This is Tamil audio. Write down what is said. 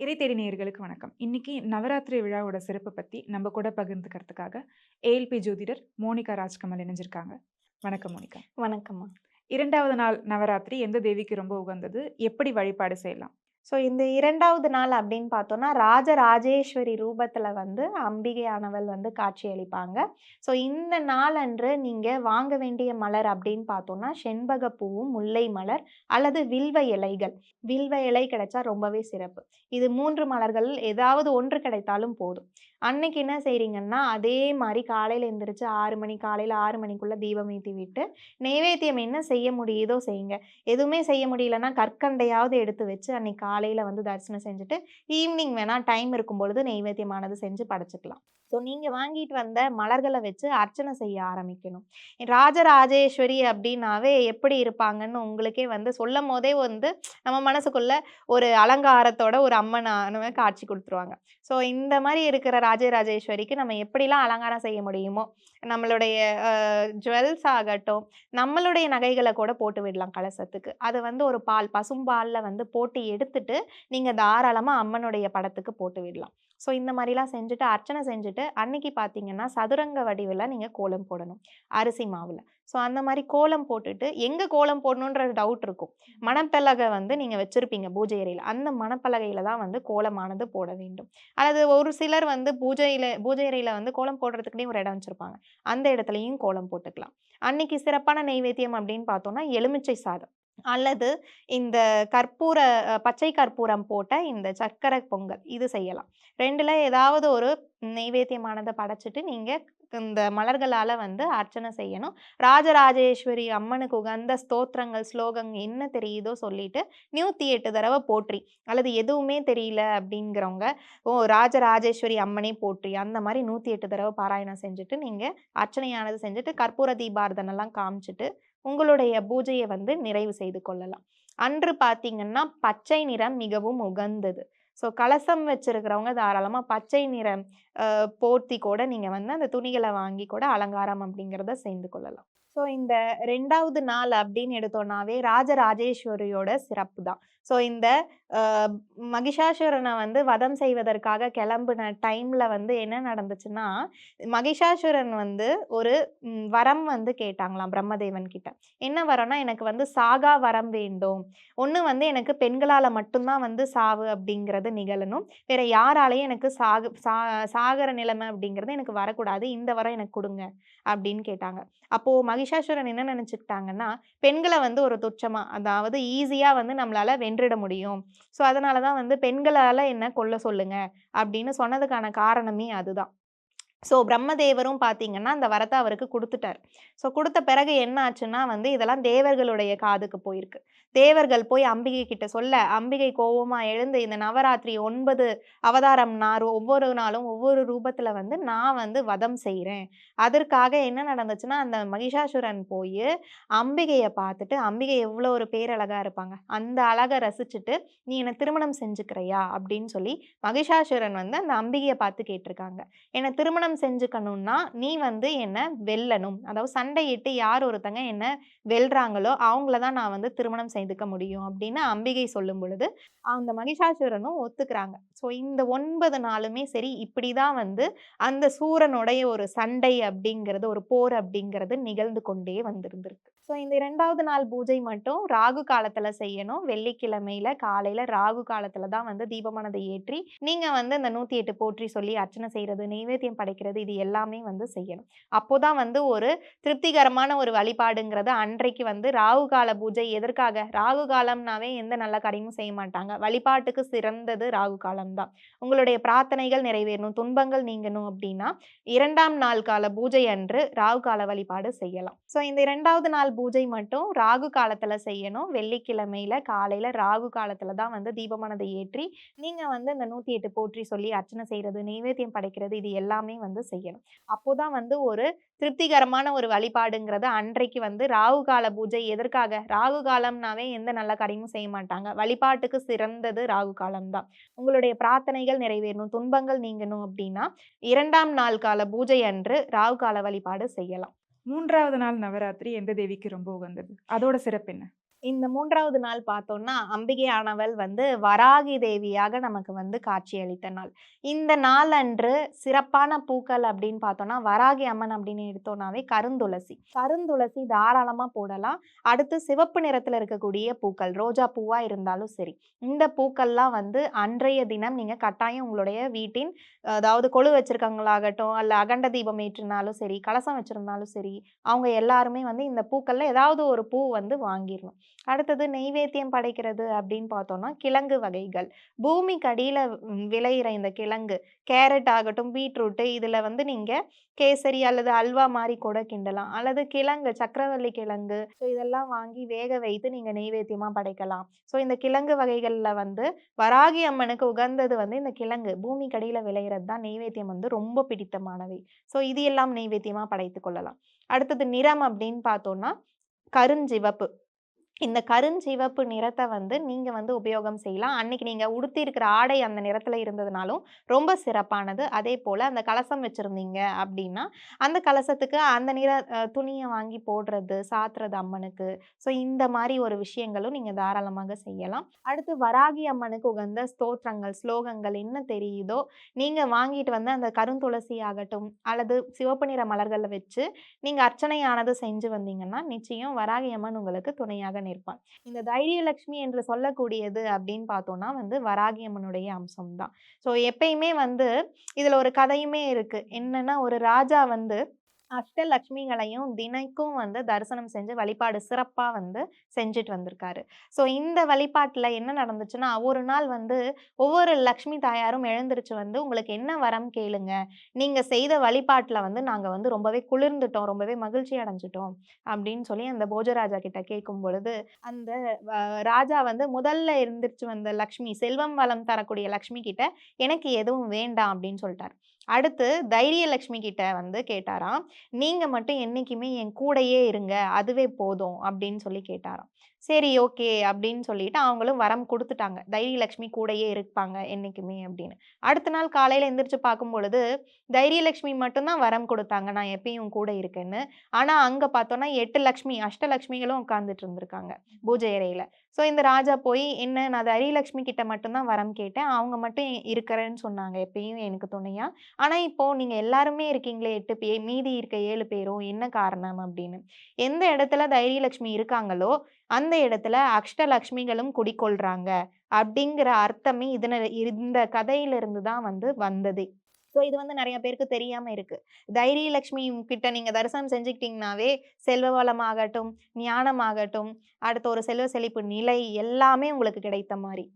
இறைத்தேடி நேயர்களுக்கு வணக்கம். இன்னைக்கு நவராத்திரி விழாவோட சிறப்பு பத்தி நம்ம கூட பகிர்ந்துக்கிறதுக்காக ஏஎல்பி ஜோதிடர் மோனிகா ராஜ்கமல் இணைஞ்சிருக்காங்க. வணக்கம் மோனிகா. வணக்கம்மா. இரண்டாவது நாள் நவராத்திரி எந்த தேவிக்கு ரொம்ப உகந்தது? எப்படி வழிபாடு செய்யலாம்? ஸோ இந்த இரண்டாவது நாள் அப்படின்னு பார்த்தோம்னா ராஜராஜேஸ்வரி ரூபத்தில் வந்து அம்பிகையானவள் வந்து காட்சியளிப்பாங்க. ஸோ இந்த நாள் அன்று நீங்கள் வாங்க வேண்டிய மலர் அப்படின்னு பார்த்தோன்னா செண்பக பூவும் முல்லை மலர் அல்லது வில்வ இலைகள். வில்வ இலை கிடைச்சா ரொம்பவே சிறப்பு. இது மூன்று மலர்கள் ஏதாவது ஒன்று கிடைத்தாலும் போதும். அன்னைக்கு என்ன செய்கிறீங்கன்னா அதே மாதிரி காலையில் எந்திரிச்சு ஆறு மணி காலையில் ஆறு மணிக்குள்ளே தீபம் ஏற்றி விட்டு நைவேத்தியம் என்ன செய்ய முடியுதோ செய்யுங்க. எதுவுமே செய்ய முடியலன்னா கற்கண்டையாவது எடுத்து வச்சு அன்னைக்கு காலையில் வந்து தரிசனம் செஞ்சுட்டு ஈவினிங் வேணால் டைம் இருக்கும் பொழுது நெய்வேத்தியமானது செஞ்சு படைச்சிக்கலாம். ஸோ நீங்கள் வாங்கிட்டு வந்த மலர்களை வச்சு அர்ச்சனை செய்ய ஆரம்பிக்கணும். ராஜராஜேஸ்வரி அப்படின்னாவே எப்படி இருப்பாங்கன்னு உங்களுக்கே வந்து சொல்லும் போதே வந்து நம்ம மனசுக்குள்ள ஒரு அலங்காரத்தோட ஒரு அம்மனான காட்சி கொடுத்துருவாங்க. ஸோ இந்த மாதிரி இருக்கிற ராஜராஜேஸ்வரிக்கு நம்ம எப்படிலாம் அலங்காரம் செய்ய முடியுமோ நம்மளுடைய ஜுவல்ஸ் ஆகட்டும் நம்மளுடைய நகைகளை கூட போட்டு விடலாம் கலசத்துக்கு. அது வந்து ஒரு பால் பசும்பாலில் வந்து போட்டு எடுத்துட்டு நீங்கள் தாராளமாக அம்மனுடைய படத்துக்கு போட்டு விடலாம். ஸோ இந்த மாதிரிலாம் செஞ்சுட்டு அர்ச்சனை செஞ்சுட்டு அன்னைக்கு பார்த்தீங்கன்னா சதுரங்க வடிவில் நீங்கள் கோலம் போடணும். அரிசி மாவில். ஸோ அந்த மாதிரி கோலம் போட்டுட்டு எங்கே கோலம் போடணுன்ற டவுட் இருக்கும். மணப்பலகை வந்து நீங்கள் வச்சுருப்பீங்க பூஜை அறையில். அந்த மணப்பலகையில் தான் வந்து கோலமானது போட வேண்டும். அல்லது ஒரு சிலர் வந்து பூஜையில் பூஜை அறையில் வந்து கோலம் போடுறதுக்குனே ஒரு இடம் வச்சுருப்பாங்க. அந்த இடத்துலையும் கோலம் போட்டுக்கலாம். அன்னைக்கு சிறப்பான நெய்வேத்தியம் அப்படின்னு பார்த்தோம்னா எலுமிச்சை சாதம். அல்லது இந்த கற்பூர பச்சை கற்பூரம் போட்ட இந்த சர்க்கரை பொங்கல் இது செய்யலாம். ரெண்டுல ஏதாவது ஒரு நெய்வேத்தியமானதை படைச்சிட்டு நீங்க இந்த மலர்களால வந்து அர்ச்சனை செய்யணும். ராஜராஜேஸ்வரி அம்மனுக்கு உகந்த ஸ்தோத்திரங்கள் ஸ்லோகம் என்ன தெரியுதோ சொல்லிட்டு நூற்றி எட்டு தடவை போற்றி. அல்லது எதுவுமே தெரியல அப்படிங்கிறவங்க ஓ ராஜராஜேஸ்வரி அம்மனே போற்றி. அந்த மாதிரி நூற்றி எட்டு தடவை பாராயணம் செஞ்சுட்டு நீங்கள் அர்ச்சனையானது செஞ்சுட்டு கற்பூர தீபார்த்தனெல்லாம் காமிச்சிட்டு உங்களுடைய பூஜையை வந்து நிறைவு செய்து கொள்ளலாம். அன்று பார்த்தீங்கன்னா பச்சை நிறம் மிகவும் உகந்தது. ஸோ கலசம் வச்சிருக்கிறவங்க தாராளமாக பச்சை நிறம் போர்த்தி கூட நீங்கள் வந்து அந்த துணிகளை வாங்கி கூட அலங்காரம் அப்படிங்கிறத செய்து கொள்ளலாம். ஸோ இந்த ரெண்டாவது நாள் அப்படின்னு எடுத்தோன்னாவே ராஜராஜேஸ்வரியோட சிறப்பு தான். ஸோ இந்த மகிஷாசுரனை வந்து வதம் செய்வதற்காக கிளம்புன டைமில் வந்து என்ன நடந்துச்சுன்னா மகிஷாசுரன் வந்து ஒரு வரம் வந்து கேட்டாங்களாம் பிரம்மதேவன் கிட்ட. என்ன வரம்னா எனக்கு வந்து சாகா வரம் வேண்டும். ஒன்று வந்து எனக்கு பெண்களால் மட்டும்தான் வந்து சாவு அப்படிங்கிறது நிகழணும். வேற யாராலையும் எனக்கு சாகு சா சாகர நிலைமை அப்படிங்கிறது எனக்கு வரக்கூடாது. இந்த வரம் எனக்கு கொடுங்க. அப்படின்னு கேட்டாங்க. அப்போ மகிஷாசுரன் என்ன நினைச்சுக்கிட்டாங்கன்னா பெண்களை வந்து ஒரு துச்சமாக அதாவது ஈஸியாக வந்து நம்மளால வென்றிட முடியும். ஸோ அதனால தான் வந்து பெண்களால என்ன கொல்ல சொல்லுங்க? அப்படின்னு சொன்னதுக்கான காரணமே அதுதான். ஸோ பிரம்மதேவரும் பார்த்தீங்கன்னா அந்த வரத்தை அவருக்கு கொடுத்துட்டார். ஸோ கொடுத்த பிறகு என்ன ஆச்சுன்னா வந்து இதெல்லாம் தேவர்களுடைய காதுக்கு போயிருக்கு. தேவர்கள் போய் அம்பிகை கிட்ட சொல்ல அம்பிகை கோபமாக எழுந்து இந்த நவராத்திரி ஒன்பது அவதாரம் நான் ஒவ்வொரு நாளும் ஒவ்வொரு ரூபத்தில் வந்து நான் வந்து வதம் செய்கிறேன் அதற்காக என்ன நடந்துச்சுன்னா அந்த மகிஷாசுரன் போய் அம்பிகையை பார்த்துட்டு அம்பிகை எவ்வளோ ஒரு பேரழகாக இருப்பாங்க. அந்த அழகை ரசிச்சுட்டு நீ என்னை திருமணம் செஞ்சுக்கிறையா? அப்படின்னு சொல்லி மகிஷாசுரன் வந்து அந்த அம்பிகையை பார்த்து கேட்டிருக்காங்க. என்னை திருமணம் செஞ்சுக்கணும்னா நீ வந்து என்னை வெல்லணும். அதாவது சண்டையிட்டு யார் ஒருத்தங்க என்ன வெல்றாங்களோ அவங்கள தான் நான் வந்து திருமணம் செய்துக்க முடியும் அப்படின்னு அம்பிகை சொல்லும் பொழுது அந்த மகிஷாசுரனும் ஒத்துக்கிறாங்க. ஸோ இந்த ஒன்பது நாளுமே சரி இப்படி தான் வந்து அந்த சூரனுடைய ஒரு சண்டை அப்படிங்கிறது ஒரு போர் அப்படிங்கிறது நிகழ்ந்து கொண்டே வந்திருந்திருக்கு. ஸோ இந்த இரண்டாவது நாள் பூஜை மட்டும் ராகு காலத்துல செய்யணும். வெள்ளிக்கிழமையில காலையில ராகு காலத்தில் தான் வந்து தீபமானதை ஏற்றி நீங்க வந்து அந்த நூத்தி எட்டு போற்றி சொல்லி அர்ச்சனை செய்யறது நெய்வேத்தியம் படைக்கிறது இது எல்லாமே வந்து செய்யணும். அப்போதான் வந்து ஒரு திருப்திகரமான ஒரு வழிபாடுங்கிறது அன்றைக்கு வந்து ராகு கால பூஜை எதற்காக? ராகு காலம்னாவே எந்த நல்ல கடையும் செய்ய மாட்டாங்க. வழிபாட்டுக்கு சிறந்தது ராகு காலம்தான். உங்களுடைய பிரார்த்தனைகள் நிறைவேறணும் துன்பங்கள் நீங்கணும் அப்படின்னா இரண்டாம் நாள் கால பூஜை அன்று ராகு கால வழிபாடு செய்யலாம். ஸோ இந்த இரண்டாவது நாள் பூஜை மட்டும் ராகு காலத்துல செய்யணும். வெள்ளிக்கிழமையில காலையில ராகு காலத்துல தான் வந்து தீபமானதை ஏற்றி நீங்க வந்து இந்த நூத்தி எட்டு போற்றி சொல்லி அர்ச்சனை செய்யறது நைவேத்தியம் படைக்கிறது இது எல்லாமே வந்து செய்யணும். அப்போதான் வந்து ஒரு திருப்திகரமான ஒரு வழிபாடுங்கிறது அன்றைக்கு வந்து ராகு கால பூஜை எதற்காக? ராகு காலம்னாவே எந்த நல்ல காரியமும் செய்ய மாட்டாங்க. வழிபாட்டுக்கு சிறந்தது ராகு காலம் தான் உங்களுடைய பிரார்த்தனைகள் நிறைவேறணும் துன்பங்கள் நீங்கணும் அப்படின்னா இரண்டாம் நாள் கால பூஜை அன்று ராகு கால வழிபாடு செய்யலாம். மூன்றாவது நாள் நவராத்திரி எந்த தேவிக்கு ரொம்ப உகந்தது? அதோட சிறப்பு என்ன? இந்த மூன்றாவது நாள் பார்த்தோம்னா, அம்பிகை ஆனவள் வந்து வராகி தேவியாக நமக்கு வந்து காட்சியளித்த நாள். இந்த நாள் அன்று சிறப்பான பூக்கள் அப்படின்னு பார்த்தோம்னா, வராகி அம்மன் அப்படின்னு எடுத்தோம்னாவே கருந்துளசி. கருந்துளசி தாராளமாக போடலாம். அடுத்து சிவப்பு நிறத்தில் இருக்கக்கூடிய பூக்கள், ரோஜா பூவாக இருந்தாலும் சரி. இந்த பூக்கள்லாம் வந்து அன்றைய தினம் நீங்கள் கட்டாயம் உங்களுடைய வீட்டின் அதாவது கொழு வச்சிருக்கவங்களாகட்டும், அல்ல அகண்ட தீபம் ஏற்றினாலும் சரி, கலசம் வச்சிருந்தாலும் சரி, அவங்க எல்லாருமே வந்து இந்த பூக்களில் ஏதாவது ஒரு பூ வந்து வாங்கிடணும் அடுத்தது நெய்வேத்தியம் படைக்கிறது அப்படின்னு பார்த்தோம்னா, கிழங்கு வகைகள். பூமிக்கு அடியில் விளையிற இந்த கிழங்கு, கேரட் ஆகட்டும், பீட்ரூட்டு இதில் வந்து நீங்கள் கேசரி அல்லது அல்வா மாதிரி கூட கிண்டலாம். அல்லது கிழங்கு, சக்கரவள்ளி கிழங்கு, ஸோ இதெல்லாம் வாங்கி வேக வைத்து நீங்கள் நெய்வேத்தியமாக படைக்கலாம். ஸோ இந்த கிழங்கு வகைகளில் வந்து வராகி அம்மனுக்கு உகந்தது வந்து இந்த கிழங்கு. பூமிக்கு அடியில் விளையிறது தான் நெய்வேத்தியம் வந்து ரொம்ப பிடித்தமானவை. ஸோ இது எல்லாம் நெய்வேத்தியமாக படைத்துக் கொள்ளலாம். அடுத்தது நிறம் அப்படின்னு பார்த்தோம்னா, கருஞ்சிவப்பு. இந்த கருஞ்சிவப்பு நிறத்தை வந்து நீங்கள் வந்து உபயோகம் செய்யலாம். அன்னைக்கு நீங்கள் உடுத்தியிருக்கிற ஆடை அந்த நிறத்தில் இருந்ததுனாலும் ரொம்ப சிறப்பானது. அதே போல் அந்த கலசம் வச்சுருந்தீங்க அப்படின்னா, அந்த கலசத்துக்கு அந்த நிற துணியை வாங்கி போடுறது, சாத்துறது அம்மனுக்கு. ஸோ இந்த மாதிரி ஒரு விஷயங்களும் நீங்கள் தாராளமாக செய்யலாம். அடுத்து வராகி அம்மனுக்கு உகந்த ஸ்தோத்திரங்கள், ஸ்லோகங்கள் என்ன தெரியுதோ, நீங்கள் வாங்கிட்டு வந்து அந்த கருந்துளசி ஆகட்டும், அல்லது சிவப்பு நிற மலர்களை வச்சு நீங்கள் அர்ச்சனையானது செஞ்சு வந்தீங்கன்னா, நிச்சயம் வராகி அம்மன் உங்களுக்கு துணையாக பண்ணியிருப்பான் இந்த தைரியலட்சுமி என்று சொல்லக்கூடியது அப்படின்னு பார்த்தோம்னா வந்து வராகியம்மனுடைய அம்சம்தான் அம்சம் தான். ஸோ எப்பயுமே வந்து இதுல ஒரு கதையுமே இருக்கு. என்னன்னா ஒரு ராஜா வந்து அஷ்டலக்ஷ்மிகளையும் தினைக்கும் வந்து தரிசனம் செஞ்சு வழிபாடு சிறப்பாக வந்து செஞ்சுட்டு வந்திருக்காரு. ஸோ இந்த வழிபாட்டில் என்ன நடந்துச்சுன்னா, ஒரு நாள் வந்து ஒவ்வொரு லக்ஷ்மி தாயாரும் எழுந்திருச்சு வந்து, "உங்களுக்கு என்ன வரம் கேளுங்க. நீங்கள் செய்த வழிபாட்டில் வந்து நாங்கள் வந்து ரொம்பவே குளிர்ந்துட்டோம். ரொம்பவே மகிழ்ச்சி அடைஞ்சிட்டோம் அப்படின்னு சொல்லி அந்த போஜராஜா கிட்ட கேட்கும் பொழுது, அந்த ராஜா வந்து முதல்ல இருந்துருச்சு வந்த லக்ஷ்மி, செல்வம் வளம் தரக்கூடிய லக்ஷ்மி கிட்ட, "எனக்கு எதுவும் வேண்டாம்." அப்படின்னு சொல்லிட்டார் அடுத்து தைரியலட்சுமி கிட்ட வந்து கேட்டாராம், நீங்கள் மட்டும் என்றைக்குமே என் கூடயே இருங்க. அதுவே போதும்." அப்படின்னு சொல்லி கேட்டாராம். சரி ஓகே அப்படின்னு சொல்லிட்டு அவங்களும் வரம் கொடுத்துட்டாங்க தைரியலக்ஷ்மி கூடயே இருப்பாங்க என்னைக்குமே அப்படின்னு. அடுத்த நாள் காலையில் எந்திரிச்சு பார்க்கும் பொழுது, தைரியலட்சுமி மட்டும் வரம் கொடுத்தாங்க "நான் எப்பயும் கூட இருக்கேன்னு." ஆனால் அங்கே பார்த்தோன்னா எட்டு லக்ஷ்மி அஷ்டலக்ஷ்மிகளும் உட்காந்துட்டு இருந்திருக்காங்க பூஜை அறையில் ஸோ இந்த ராஜா போய், "என்ன நான் தைரியலட்சுமி கிட்ட மட்டும்தான் வரம் கேட்டேன். அவங்க மட்டும் இருக்கிறேன்னு சொன்னாங்க எப்பயும் எனக்கு துணையா. ஆனால் இப்போது நீங்கள் எல்லாருமே இருக்கீங்களே எட்டு பேர், மீதி இருக்க ஏழு பேரும் என்ன காரணம்?" அப்படின்னு. எந்த இடத்துல தைரியலக்ஷ்மி இருக்காங்களோ, அந்த இடத்துல அஷ்டலக்ஷ்மிகளும் குடிக்கொள்றாங்க அப்படிங்கிற அர்த்தமே இதன இந்த கதையிலிருந்து தான் வந்து வந்தது. ஸோ இது வந்து நிறைய பேருக்கு தெரியாம இருக்கு. தைரியலக்ஷ்மி கிட்ட நீங்க தரிசனம் செஞ்சுக்கிட்டீங்கனாவே, செல்வ வளமாகட்டும், ஞானமாகட்டும், அடுத்த ஒரு செல்வ செழிப்பு நிலை எல்லாமே உங்களுக்கு கிடைத்த மாதிரி.